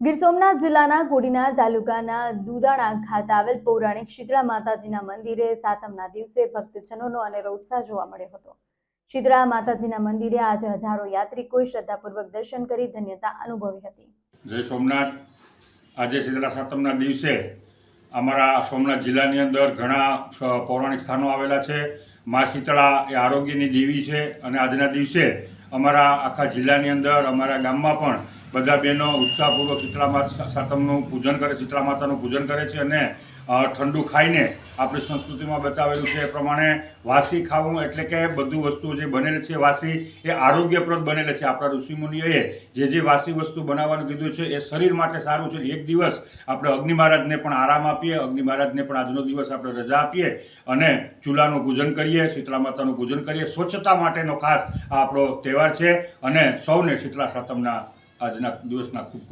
ગીર સોમનાથ જિલ્લાના કોડીનાર તાલુકાના દુદાણા ખાતે આવેલ પૌરાણિક શીતળા માતાજીના મંદિરે સાતમના દિવસે ભક્તજનોનો અનેરો ઉત્સાહ જોવા મળ્યો હતો. શીતળા માતાજીના મંદિરે આજે હજારો યાત્રિકોએ શ્રદ્ધાપૂર્વક દર્શન કરી ધન્યતા અનુભવી હતી. જય સોમનાથ. આજે શીતળા સાતમના દિવસે અમારા સોમનાથ જિલ્લાની અંદર ઘણા પૌરાણિક સ્થાનો આવેલા છે. મા શીતળા એ આરોગ્યની દેવી છે અને આજના દિવસે અમારા આખા જિલ્લાની અંદર અમારા ગામમાં પણ બધા બહેનો ઉત્સાહપૂર્વક શીતળા માતા સાતમનું પૂજન કરે, શીતળા માતાનું પૂજન કરે છે અને ઠંડુ ખાઈને આપણી સંસ્કૃતિમાં બતાવેલું છે એ પ્રમાણે વાસી ખાવું એટલે કે બધું વસ્તુ જે બનેલી છે વાસી એ આરોગ્યપ્રદ બનેલી છે. આપણા ઋષિમુનિઓએ જે જે વાસી વસ્તુ બનાવવાનું કીધું છે એ શરીર માટે સારું છે એક દિવસ આપણે અગ્નિ મહારાજને પણ આરામ આપીએ, અગ્નિ મહારાજને પણ આજનો દિવસ આપણે રજા આપીએ અને ચૂલાનું પૂજન કરીએ, શીતળા માતાનું પૂજન કરીએ. સ્વચ્છતા માટેનો ખાસ આ આપણો તહેવાર છે અને સૌને શીતળા સાતમના આજના દિવસના ખૂબ ખૂબ